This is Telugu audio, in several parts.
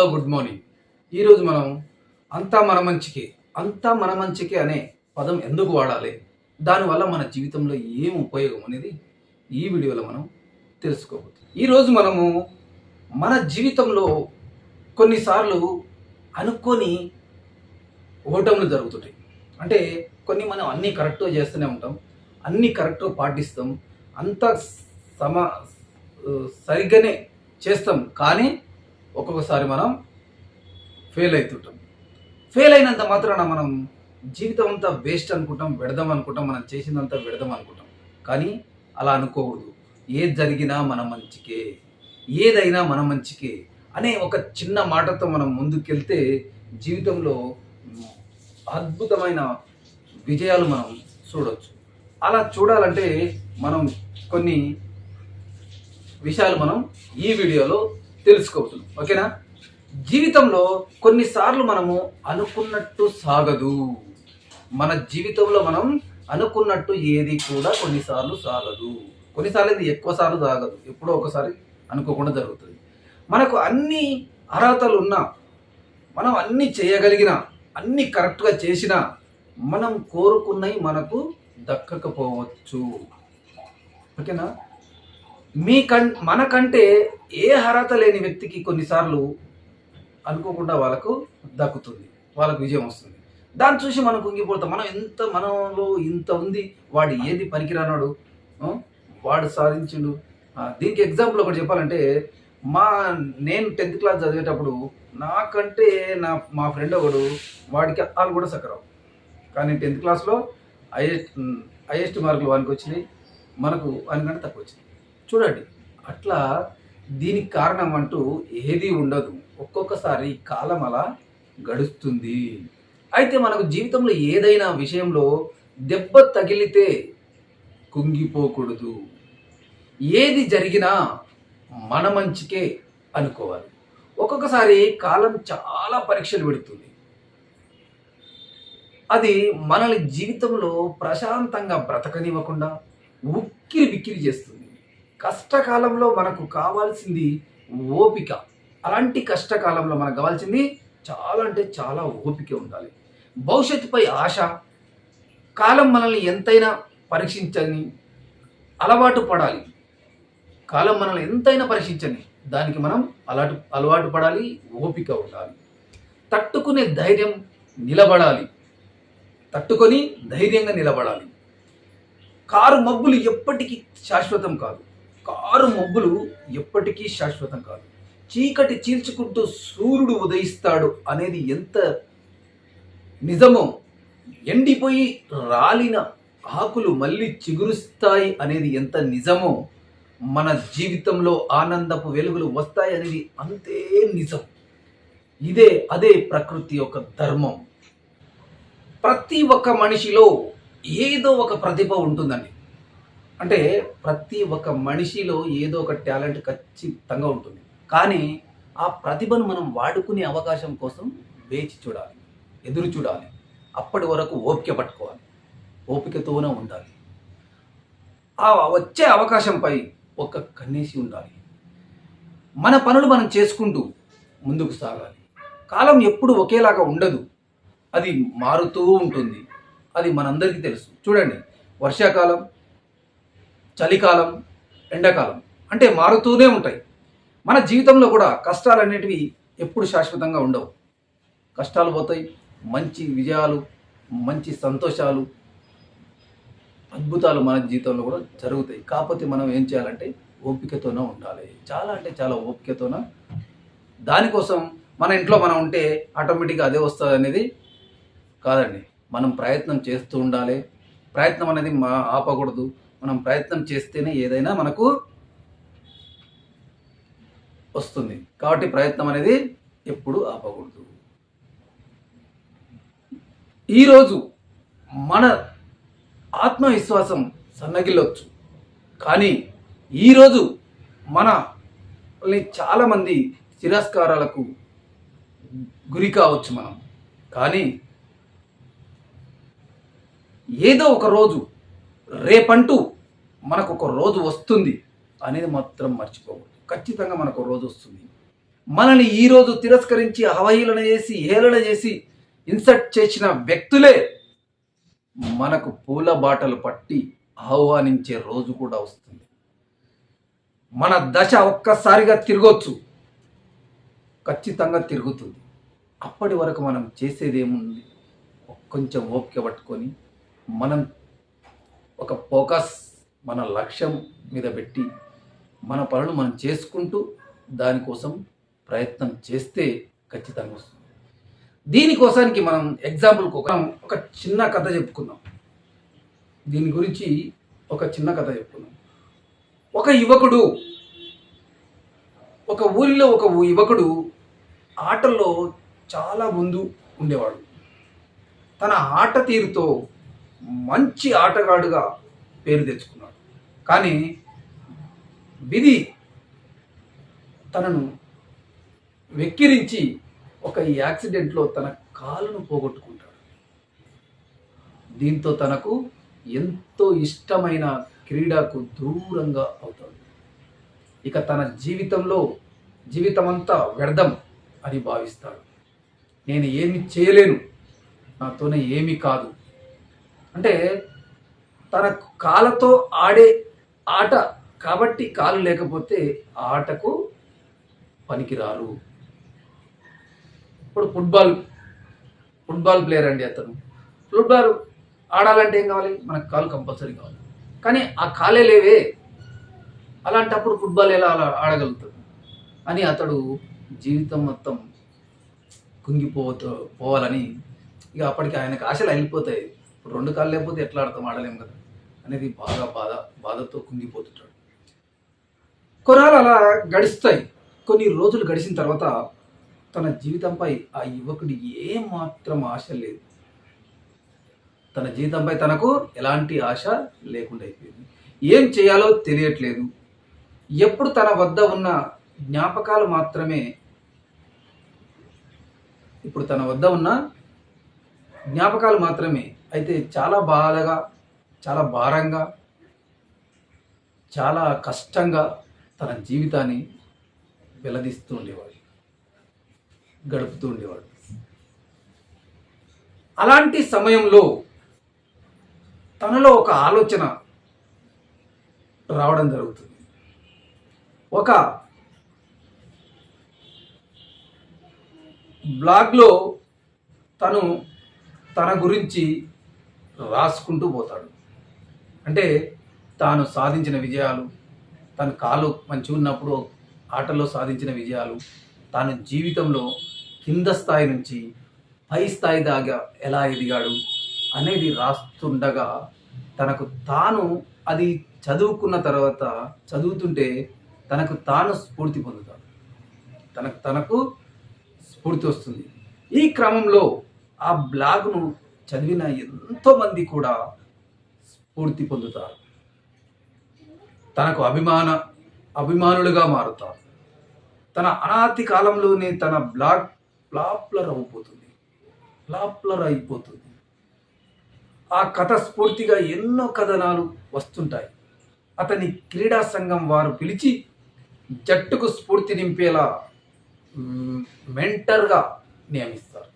Hello good morning. ఈరోజు మనం అంతా మన మంచికి అంతా మన మంచికి అనే పదం ఎందుకు వాడాలి? దానివల్ల మన జీవితంలో ఏం ఉపయోగం అనేది ఈ వీడియోలో మనం తెలుసుకోబోతున్నాం. ఈరోజు మనము మన జీవితంలో కొన్నిసార్లు అనుకొని ఓటములు జరుగుతుంటాయి. అంటే కొన్ని మనం అన్నీ కరెక్ట్గా చేస్తూనే ఉంటాం అన్నీ కరెక్ట్గా పాటిస్తాం అంత సమ సరిగ్గానే చేస్తాం. కానీ ఒక్కొక్కసారి మనం ఫెయిల్ అవుతుంటాం ఫెయిల్ అయినంత మాత్రాన మనం జీవితం అంతా వేస్ట్ అనుకుంటాం పెడదాం అనుకుంటాం మనం చేసిందంతా పెడదాం అనుకుంటాం. కానీ అలా అనుకోకూడదు. ఏది జరిగినా మన మంచికే. ఏదైనా మన మంచికే అనే ఒక చిన్న మాటతో మనం ముందుకెళ్తే జీవితంలో అద్భుతమైన విజయాలు మనం చూడవచ్చు అలా చూడాలంటే మనం కొన్ని విషయాలు మనం ఈ వీడియోలో తెలుసుకోవచ్చు. ఓకేనా? జీవితంలో కొన్నిసార్లు మనము అనుకున్నట్టు సాగదు. మన జీవితంలో మనం అనుకున్నట్టు ఏది కూడా కొన్నిసార్లు సాగదు. కొన్నిసార్లు ఇది ఎక్కువ సార్లు సాగదు. ఎప్పుడో ఒకసారి అనుకోకుండా జరుగుతుంది. మనకు అన్ని అర్హతలు ఉన్నా మనం అన్ని చేయగలిగిన అన్ని కరెక్ట్గా చేసినా మనం కోరుకున్నవి మనకు దక్కకపోవచ్చు. ఓకేనా? మీ కం మనకంటే ఏ అర్హత లేని వ్యక్తికి కొన్నిసార్లు అనుకోకుండా వాళ్ళకు దక్కుతుంది. వాళ్ళకు విజయం వస్తుంది. దాన్ని చూసి మనం కుంగిపోతాం. మనం ఎంత మనలో ఇంత ఉంది వాడు ఏది పనికిరానాడు వాడు సాధించిండు. దీనికి ఎగ్జాంపుల్ ఒకటి చెప్పాలంటే మా నేను టెన్త్ క్లాస్ చదివేటప్పుడు నాకంటే నా మా ఫ్రెండ్ ఒకడు వాడికి వాళ్ళు కూడా సక్కరావు కానీ టెన్త్ క్లాస్లో హైయెస్ట్ హైయెస్ట్ మార్కులు వానికి వచ్చినాయి. మనకు వానికంటే తక్కువ వచ్చినాయి. చూడండి అట్లా దీనికి కారణం అంటూ ఏది ఉండదు. ఒక్కొక్కసారి కాలం అలా గడుస్తుంది. అయితే మనకు జీవితంలో ఏదైనా విషయంలో దెబ్బ తగిలితే కుంగిపోకూడదు. ఏది జరిగినా మన మంచికే అనుకోవాలి. ఒక్కొక్కసారి కాలం చాలా పరీక్షలు పెడుతుంది. అది మనల్ని జీవితంలో ప్రశాంతంగా బ్రతకనివ్వకుండా ఉక్కిరి బిక్కిరి చేస్తుంది. కష్టకాలంలో మనకు కావాల్సింది ఓపిక. అలాంటి కష్టకాలంలో మనకు కావాల్సింది చాలా అంటే చాలా ఓపిక ఉండాలి. భవిష్యత్తుపై ఆశ కాలం మనల్ని ఎంతైనా పరీక్షించని అలవాటు పడాలి. కాలం మనల్ని ఎంతైనా పరీక్షించని దానికి మనం అలవాటు అలవాటు పడాలి ఓపిక ఉండాలి. తట్టుకునే ధైర్యం నిలబడాలి. తట్టుకొని ధైర్యంగా నిలబడాలి. కారు మబ్బులు ఎప్పటికీ శాశ్వతం కాదు. కారు మబ్బులు ఎప్పటికీ శాశ్వతం కాదు. చీకటి చీల్చుకుంటూ సూర్యుడు ఉదయిస్తాడు అనేది ఎంత నిజమో ఎండిపోయి రాలిన ఆకులు మళ్ళీ చిగురుస్తాయి అనేది ఎంత నిజమో మన జీవితంలో ఆనందపు వెలుగులు వస్తాయి అనేది అంతే నిజం. ఇదే అదే ప్రకృతి యొక్క ధర్మం. ప్రతి ఒక్క మనిషిలో ఏదో ఒక ప్రతిభ ఉంటుందండి. అంటే ప్రతి ఒక్క మనిషిలో ఏదో ఒక టాలెంట్ ఖచ్చితంగా ఉంటుంది. కానీ ఆ ప్రతిభను మనం వాడుకునే అవకాశం కోసం వేచి చూడాలి ఎదురు చూడాలి. అప్పటి వరకు ఓపిక పట్టుకోవాలి ఓపికతోనే ఉండాలి. ఆ వచ్చే అవకాశంపై ఒక కన్నేసి ఉండాలి. మన పనులు మనం చేసుకుంటూ ముందుకు సాగాలి. కాలం ఎప్పుడు ఒకేలాగా ఉండదు. అది మారుతూ ఉంటుంది. అది మనందరికీ తెలుసు. చూడండి వర్షాకాలం చలికాలం ఎండాకాలం అంటే మారుతూనే ఉంటాయి. మన జీవితంలో కూడా కష్టాలు అనేటివి ఎప్పుడు శాశ్వతంగా ఉండవు. కష్టాలు పోతాయి మంచి విజయాలు మంచి సంతోషాలు అద్భుతాలు మన జీవితంలో కూడా జరుగుతాయి. కాకపోతే మనం ఏం చేయాలంటే ఓపికతోనే ఉండాలి. చాలా అంటే చాలా ఓపికతోన? దానికోసం మన ఇంట్లో మనం ఉంటే ఆటోమేటిక్గా అదే వస్తుంది అనేది కాదండి. మనం ప్రయత్నం చేస్తూ ఉండాలి. ప్రయత్నం అనేది మా ఆపకూడదు. మనం ప్రయత్నం చేస్తేనే ఏదైనా మనకు వస్తుంది. కాబట్టి ప్రయత్నం అనేది ఎప్పుడు ఆపకూడదు. ఈరోజు మన ఆత్మవిశ్వాసం సన్నగిల్లొచ్చు. కానీ ఈరోజు మనల్ని చాలామంది తిరస్కారాలకు గురి కావచ్చు మనం. కానీ ఏదో ఒక రోజు రేపంటూ మనకు ఒక రోజు వస్తుంది అనేది మాత్రం మర్చిపోకూడదు ఖచ్చితంగా మనకు రోజు వస్తుంది. మనల్ని ఈరోజు తిరస్కరించి అవహేళన చేసి హేళన చేసి ఇన్సర్ట్ చేసిన వ్యక్తులే మనకు పూల బాటలు పట్టి ఆహ్వానించే రోజు కూడా వస్తుంది. మన దశ ఒక్కసారిగా తిరగొచ్చు. ఖచ్చితంగా తిరుగుతుంది. అప్పటి వరకు మనం చేసేది ఏముంది కొంచెం ఓపిక పట్టుకొని మనం ఒక ఫోకస్ మన లక్ష్యం మీద పెట్టి మన పనులు మనం చేసుకుంటూ దానికోసం ప్రయత్నం చేస్తే ఖచ్చితంగా వస్తుంది. దీనికోసానికి మనం ఎగ్జాంపుల్కి ఒక ఒక చిన్న కథ చెప్పుకుందాం. దీని గురించి ఒక చిన్న కథ చెప్పుకుందాం. ఒక యువకుడు ఒక ఊరిలో ఒక యువకుడు ఆటల్లో చాలా ముందు ఉండేవాడు. తన ఆట తీరుతో మంచి ఆటగాడుగా పేరు తెచ్చుకున్నాడు. కానీ విధి తనను వెక్కిరించి ఒక యాక్సిడెంట్లో తన కాలును పోగొట్టుకుంటాడు. దీంతో తనకు ఎంతో ఇష్టమైన క్రీడకు దూరంగా అవుతాడు. ఇక తన జీవితంలో జీవితమంతా వ్యర్థం అని భావిస్తాడు. నేను ఏమి చేయలేను నాతోనే ఏమీ కాదు. అంటే తన కాలతో ఆడే ఆట కాబట్టి కాలు లేకపోతే ఆ ఆటకు పనికిరారు. ఇప్పుడు ఫుట్బాల్ ఫుట్బాల్ ప్లేయర్ అండి అతను. ఫుట్బాల్ ఆడాలంటే ఏం కావాలి? మనకు కాలు కంపల్సరీ కావాలి. కానీ ఆ కాలే లేవే. అలాంటప్పుడు ఫుట్బాల్ ఎలా అలా ఆడగలుగుతాడు? అని అతడు జీవితం మొత్తం కుంగిపోతూ పోవాలని ఇక అప్పటికి ఆయనకు ఆశలు వెళ్ళిపోతాయి ఇప్పుడు రెండు కాళ్ళు లేకపోతే ఎట్లా ఆడతాం? ఆడలేం కదా. అనేది బాగా బాధ బాధతో కుంగిపోతుంటాడు. కొనాలు అలా గడుస్తాయి. కొన్ని రోజులు గడిచిన తర్వాత తన జీవితంపై ఆ యువకుడి ఏమాత్రం ఆశ లేదు. తన జీవితంపై తనకు ఎలాంటి ఆశ లేకుండా అయిపోయింది. ఏం చేయాలో తెలియట్లేదు. ఎప్పుడు తన వద్ద ఉన్న జ్ఞాపకాలు మాత్రమే ఇప్పుడు తన వద్ద ఉన్న జ్ఞాపకాలు మాత్రమే అయితే చాలా బాధగా చాలా భారంగా చాలా కష్టంగా తన జీవితాన్ని వెలదీస్తూ ఉండేవాడు గడుపుతూ ఉండేవాడు. అలాంటి సమయంలో తనలో ఒక ఆలోచన రావడం జరుగుతుంది. ఒక బ్లాగ్లో తను తన గురించి రాసుకుంటూ పోతాడు. అంటే తాను సాధించిన విజయాలు తన కాలు మంచిగా ఉన్నప్పుడు ఆటల్లో సాధించిన విజయాలు తాను జీవితంలో కింద స్థాయి నుంచి పై స్థాయి దాకా ఎలా ఎదిగాడు అనేది రాస్తుండగా తనకు తాను అది చదువుకున్న తర్వాత చదువుతుంటే తనకు తాను స్ఫూర్తి పొందుతాడు. తనకు తనకు స్ఫూర్తి వస్తుంది. ఈ క్రమంలో ఆ బ్లాగ్ను చదివిన ఎంతోమంది కూడా స్ఫూర్తి పొందుతారు. తనకు అభిమాన అభిమానులుగా మారుతారు. తన అనాతి కాలంలోనే తన బ్లాక్ ప్లాప్లర్ అయిపోతుంది ప్లాప్లర్ అయిపోతుంది. ఆ కథ స్ఫూర్తిగా ఎన్నో కథనాలు వస్తుంటాయి. అతని క్రీడా సంఘం వారు పిలిచి జట్టుకు స్ఫూర్తి నింపేలా మెంటర్గా నియమిస్తారు.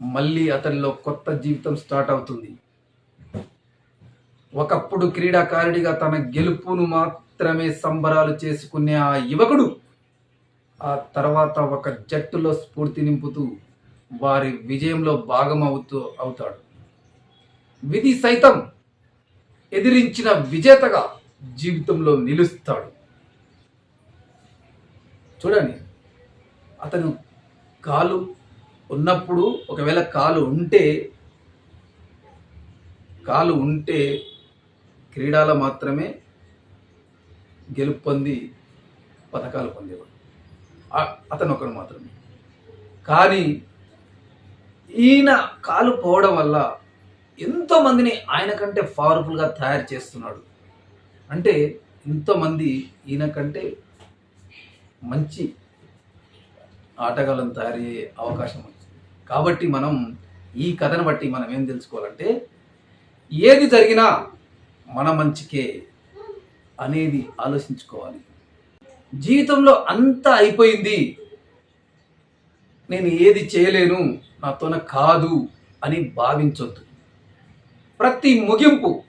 మళ్ళీ అతనిలో కొత్త జీవితం స్టార్ట్ అవుతుంది. ఒకప్పుడు క్రీడాకారుడిగా తన గెలుపును మాత్రమే సంబరాలు చేసుకునే ఆ యువకుడు ఆ తర్వాత ఒక జట్టులో స్ఫూర్తి నింపుతూ వారి విజయంలో భాగం అవుతూ అవుతాడు. విధి సైతం ఎదిరించిన విజేతగా జీవితంలో నిలుస్తాడు. చూడండి అతను కాలు ఉన్నప్పుడు ఒకవేళ కాలు ఉంటే కాలు ఉంటే క్రీడలో మాత్రమే గెలుపు పొంది పథకాలు పొందేవాడు. అతను ఒకడు మాత్రమే. కానీ ఈయన కాలు పోవడం వల్ల ఎంతోమందిని ఆయన కంటే పవర్ఫుల్గా తయారు చేస్తున్నాడు. అంటే ఎంతోమంది ఈయన కంటే మంచి ఆటగాళ్ళను తయారయ్యే అవకాశం ఉంది. కాబట్టి మనం ఈ కథను బట్టి మనం ఏం తెలుసుకోవాలంటే ఏది జరిగినా మన మంచికే అనేది ఆలోచించుకోవాలి. జీవితంలో అంతా అయిపోయింది. నేను ఏది చేయలేను నాతోన కాదు అని భావించొద్దు. ప్రతి ముగింపు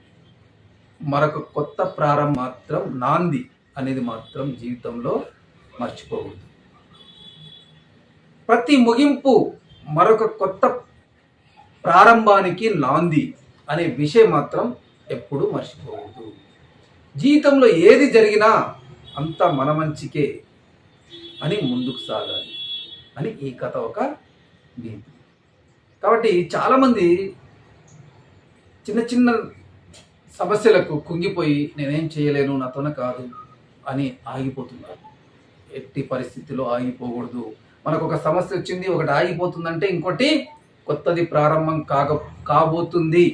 మరొక కొత్త ప్రారంభం మాత్రం నాంది అనేది మాత్రం జీవితంలో మర్చిపోవద్దు. ప్రతి ముగింపు మరొక కొత్త ప్రారంభానికి నాంది అనే విషయం మాత్రం ఎప్పుడూ మర్చిపోకూడదు జీవితంలో ఏది జరిగినా అంతా మన మంచికే అని ముందుకు సాగాలి అని ఈ కథ ఒక నీతి కాబట్టి చాలామంది చిన్న చిన్న సమస్యలకు కుంగిపోయి నేనేం చేయలేను నాతోనే కాదు అని ఆగిపోతున్నారు ఎట్టి పరిస్థితిలో ఆగిపోకూడదు. మనకు ఒక సమస్య వచ్చింది ఒకటి ఆగిపోతుందంటే ఇంకోటి కొత్తది ప్రారంభం కాక కాబోతుంది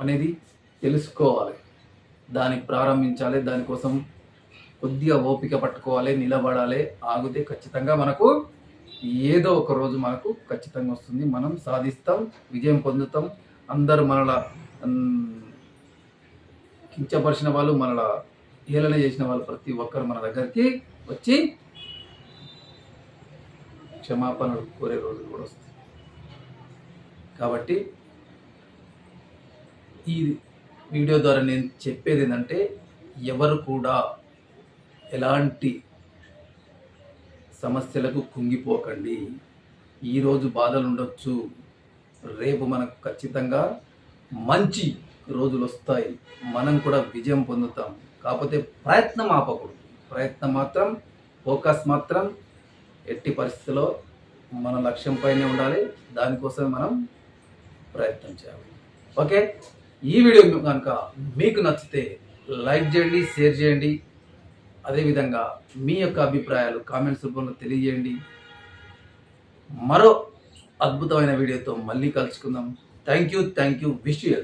అనేది తెలుసుకోవాలి. దాన్ని ప్రారంభించాలి దానికోసం కొద్దిగా ఓపిక పట్టుకోవాలి నిలబడాలి ఆగితే ఖచ్చితంగా మనకు ఏదో ఒక రోజు మనకు ఖచ్చితంగా వస్తుంది. మనం సాధిస్తాం విజయం పొందుతాం. అందరూ మనలా కించపరిచిన వాళ్ళు మనలా ఏలన చేసిన వాళ్ళు ప్రతి ఒక్కరు మన దగ్గరికి వచ్చి క్షమాపణలు కోరే రోజులు కూడా వస్తాయి. కాబట్టి ఈ వీడియో ద్వారా నేను చెప్పేది ఏంటంటే ఎవరు కూడా ఎలాంటి సమస్యలకు కుంగిపోకండి. ఈరోజు బాధలు ఉండొచ్చు రేపు మనకు ఖచ్చితంగా మంచి రోజులు వస్తాయి మనం కూడా విజయం పొందుతాం. కాకపోతే ప్రయత్నం ఆపకూడదు. ప్రయత్నం మాత్రం ఫోకస్ మాత్రం ఎట్టి పరిస్థితిలో మన లక్ష్యం పైనే ఉండాలి. దానికోసం మనం ప్రయత్నం చేయాలి. ఓకే? ఈ వీడియో కనుక మీకు నచ్చితే లైక్ చేయండి షేర్ చేయండి. అదేవిధంగా మీ యొక్క అభిప్రాయాలు కామెంట్స్ రూపంలో తెలియజేయండి. మరో అద్భుతమైన వీడియోతో మళ్ళీ కలుసుకుందాం. Thank you thank you wish you